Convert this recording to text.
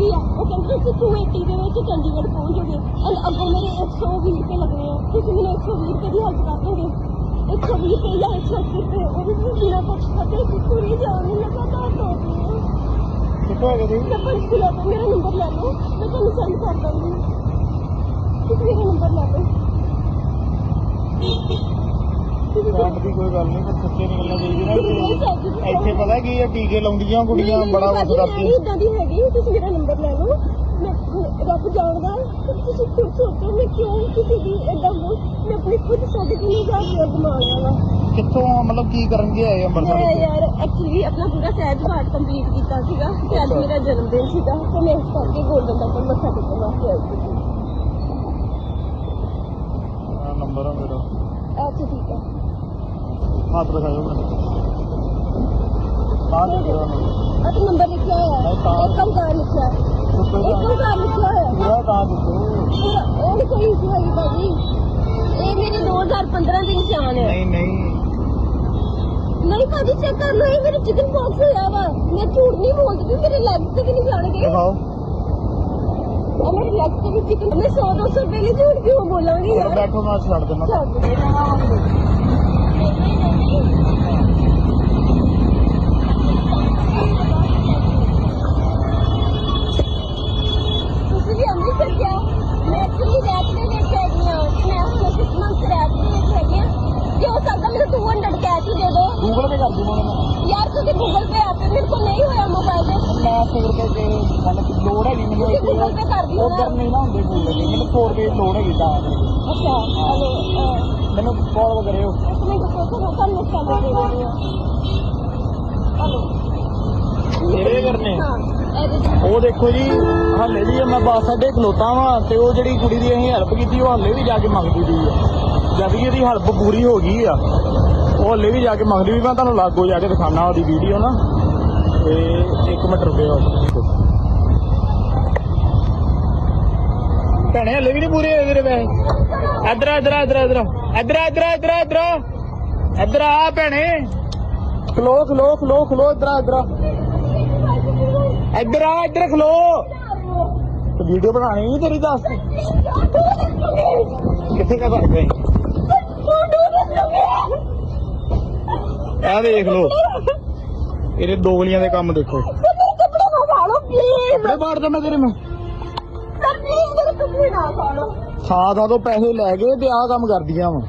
ਉਹ ਕਹਿੰਦੇ ਸੀ 280 ਦੇ ਵਿੱਚ ਚੰਡੀਗੜ੍ਹ ਪਹੁੰਚ ਜਾਓਗੇ ਐਂਡ ਅੱਗੋਂ ਮੇਰੇ 120 ਰੁਪਏ ਲੱਗਣੇ ਆ। ਤੁਸੀਂ ਮੈਨੂੰ 120 ਰੁਪਏ ਦੀ ਹੈਲਪ ਕਰ ਦੋਗੇ। 120 ਰੁਪਏ ਜਾਂ 180 ਰੁਪਏ ਉਹ ਵੀ ਮੈਂ ਬਿਨਾਂ ਕੁਛ ਖਾਤੇ ਪੂਰੀ ਜਾਨ ਨੂੰ ਲਗਾਤਾਰ ਦੋ ਕਿੱਥੋਂ ਹੈਗੇ ਜੀ ਮੈਂ ਪੰਜ ਕਿਲੋ ਤੋਂ ਮੇਰਾ ਨੰਬਰ ਲੈ ਲਓ। ਮੈਂ ਤੁਹਾਨੂੰ ਸੈਂਡ ਕਰ ਦਾਂਗੀ। ਤੁਸੀਂ ਮੇਰਾ ਨੰਬਰ ਲੈ ਲਓ। ਤੁਸੀਂ ਕੰਮ ਦੀ ਕੋਈ ਗੱਲ ਨਹੀਂ ਪਰ ਸੱਚੇ ਨਿਕਲਣਾ ਚਾਹੀਦਾ ਨਹੀਂ ਨਾ ਚਾਹੀਦੀ ਕਿ ਇੱਥੇ ਪਤਾ ਕੀ ਹੈ ਟੀਕੇ ਲਾਉਂਦੀਆਂ ਕੁੜੀਆਂ ਬੜਾ ਵਸ ਕਰਦੀਆਂ। ਇਦਾਂ ਦੀ ਹੈਗੀ ਤੁਸੀਂ ਮੇਰਾ ਨੰਬਰ ਲੈ ਲਓ। ਮੈਂ ਰੱਬ ਜਾਣਦਾ ਕਿ ਤੁਸੀਂ ਖੁਦ ਸੋਚੋ ਮੈਂ ਕਿਉਂ ਕਿਸੇ ਦੀ ਇਦਾਂ ਮੈਂ ਆਪਣੀ ਖੁਦ ਸਾਡੇ ਕੋਲ ਨਹੀਂ ਜਾ ਕੇ ਕਮਾ ਲਿਆ ਵਾ। ਕਿੱਥੋਂ ਮਤਲਬ ਕੀ ਕਰਨਗੇ ਆਏ ਮੈਂ ਅੰਮ੍ਰਿਤਸਰ ਯਾਰ ਐਕਚੁਅਲੀ ਆਪਣਾ ਪੂਰਾ ਸਹਿਜ ਪਾਠ ਕੰਪਲੀਟ ਕੀਤਾ ਸੀਗਾ ਤੇ ਅੱਜ ਅੱਛਾ। ਮੇਰਾ ਜਨਮ ਦਿਨ ਸੀਗਾ ਤੇ ਮੈਂ ਇਸ ਕਰਕੇ ਗੋਲਡਨ ਟੈਂਪਲ ਮੱਥਾ ਟੇਕਣ ਵਾਸਤੇ ਆਈ ਸੀ। ਆਹ ਨੰਬਰ ਆ ਮੇਰਾ ਅੱਛਾ ਠੀਕ ਹੈ ਹੱਥ ਦਿਖਾਓ ਮੈਨੂੰ ਆਹ ਦੇਖੋ ਆ ਤਾਂ ਨੰਬਰ ਲਿਖਿਆ ਹੋਇਆ ਨਹੀਂ, ਤਾਂ- ਹੈ ਇੱਕ ਕਾਰ ਲਿਖਿਆ ਹੈ ਇੱਕ ਕਾਰ ਲਿਖਿਆ ਹੋਇਆ ਹੈ ਪੂਰਾ ਤਾਂ ਦੇਖੋ ਪੂਰਾ ਉਹ ਨਹੀਂ ਕੋਈ ਇਸ਼ੂ ਹੈਗੀ ਬਾਜੀ ਇਹ ਮੇਰੇ 2015 ਦੇ ਨਿਸ਼ਾਨ ਹੈ ਨਹੀਂ ਨਹੀਂ ਨਹੀਂ ਭਾਜੀ ਚੈੱਕ ਕਰ ਲਓ ਇਹ ਮੇਰੇ ਚਿਕਨ ਬਾਕਸ ਹੋਇਆ ਵਾ ਮੈਂ ਝੂਠ ਨਹੀਂ ਬੋਲਦੀ ਮੇਰੇ ਲੈਗ ਤੇ ਵੀ ਨਹੀਂ ਜਾਣਗੇ ਦਿਖਾਓ ਉਹ ਮੇਰੇ ਲੈਗ ਤੇ ਵੀ ਚਿਕਨ ਮੈਂ 100 200 ਰੁਪਏ ਲਈ ਝੂਠ ਕਿਉਂ ਬੋਲਾਂਗੀ ਯਾਰ? ਬੈਠੋ ਮੈਂ ਛੱਡ ਦੇਣਾ ਵੀ ਅੰਮ੍ਰਿਤਸਰ ਗਿਆ ਮੈਂ ਐਕਚੁਅਲੀ ਰੈਪ ਦੇ ਵਿੱਚ ਹੈਗੀ ਹਾਂ ਮੈਂ ਹੁਣ ਸਿਕਸ ਮੰਥ ਰੈਪ ਦੇ ਵਿੱਚ ਹੈਗੀ ਹਾਂ ਜੇ ਹੋ ਸਕਦਾ ਮੈਨੂੰ 200 ਕੈਸ਼ ਹੀ ਦੇ ਦਿਓ ਗੂਗਲ ਪੇ ਕਰ ਦੂੰਗਾ ਮੈਂ ਯਾਰ ਤੁਸੀਂ ਗੂਗਲ ਪੇ ਆਪੇ ਮੇਰੇ ਕੋਲ ਨਹੀਂ ਹੋਇਆ ਮੋਬਾਈਲ ਤੇ। ਮੈਂ 100 ਰੁਪਏ ਦੇ ਮਤਲਬ ਲੋੜ ਹੈਗੀ ਮੈਨੂੰ ਤੁਸੀਂ ਗੂਗਲ ਪੇ ਕਰ ਦਿਓ ਨਾ। ਉਧਰ ਨਹੀਂ ਨਾ ਹੁੰਦੇ ਗੂਗਲ ਪੇ ਮੈਨੂੰ 100 ਰੁਪਏ ਦੀ ਲੋੜ ਹੈਗੀ ਤਾਂ। ਅੱਛਾ ਹਲੋ ਮੈਨੂੰ ਕਾਲ ਕਰਿਓ ਇੱਕ ਮਿੰਟ ਸੋਚੋ ਮੈਂ ਤੁਹਾਨੂੰ ਸੈਲਰੀ ਦੇ ਰਹੀ ਹਾਂ ਹਲੋ। ਤੇਰੇ ਕਰਨੇ? ਹਾਂ। ਉਹ ਦੇਖੋ ਜੀ ਹਾਲੇ ਵੀ ਮੈਂ ਬੱਸ ਅੱਡੇ ਖਲੋਤਾ ਵਾਂ ਤੇ ਉਹ ਜਿਹੜੀ ਕੁੜੀ ਦੀ ਅਸੀਂ ਹੈਲਪ ਕੀਤੀ ਉਹ ਹਾਲੇ ਵੀ ਜਾ ਕੇ ਮੰਗਦੀ ਪਈ ਆ। ਜਦ ਕਿ ਇਹਦੀ ਹੈਲਪ ਪੂਰੀ ਹੋ ਗਈ ਆ ਉਹ ਹਾਲੇ ਵੀ ਜਾ ਕੇ ਮੰਗਦੀ ਵੀ ਮੈਂ ਤੁਹਾਨੂੰ ਲਾਗੋ ਜਾ ਕੇ ਦਿਖਾਣਾ ਉਹਦੀ ਵੀਡੀਓ ਨਾ। ਤੇ 1 ਮਿੰਟ ਰੁਕਿਓ ਭੈਣੇ ਹਲੇ ਵੀ ਨਹੀਂ ਪੂਰੇ ਹੋਏ ਤੇਰੇ ਪੈਸੇ। ਇੱਧਰ ਆ, ਇੱਧਰ ਆ, ਇੱਧਰ ਆ, ਇੱਧਰ ਆ। ਇੱਧਰ ਆ, ਭੈਣੇ। ਖਲੋ ਖਲੋ ਖਲੋ ਖਲੋ ਇੱਧਰ ਆ, ਇੱਧਰ ਇੱਧਰ ਆ ਇੱਧਰ ਖਲੋ। ਤੇ ਵੀਡੀਓ ਬਣਾਣੀ ਨਹੀਂ ਤੇਰੀ ਦੱਸ। ਕਿੱਥੇ ਕਾ ਕਰ ਗਈ? ਇਹ ਦੇਖ ਲੋ ਇਹਦੇ ਦੋਗਲੀਆਂ ਦੇ ਕੰਮ ਦੇਖੋ। ਕੱਪੜੇ ਪਾੜਦਾ ਮੈਂ ਤੇਰੇ ਮੈਂ ਥਾਂ ਤੋਂ ਪੈਸੇ ਲੈ ਕੇ ਤੇ ਆਹ ਕੰਮ ਕਰਦੀਆਂ ਵਾ।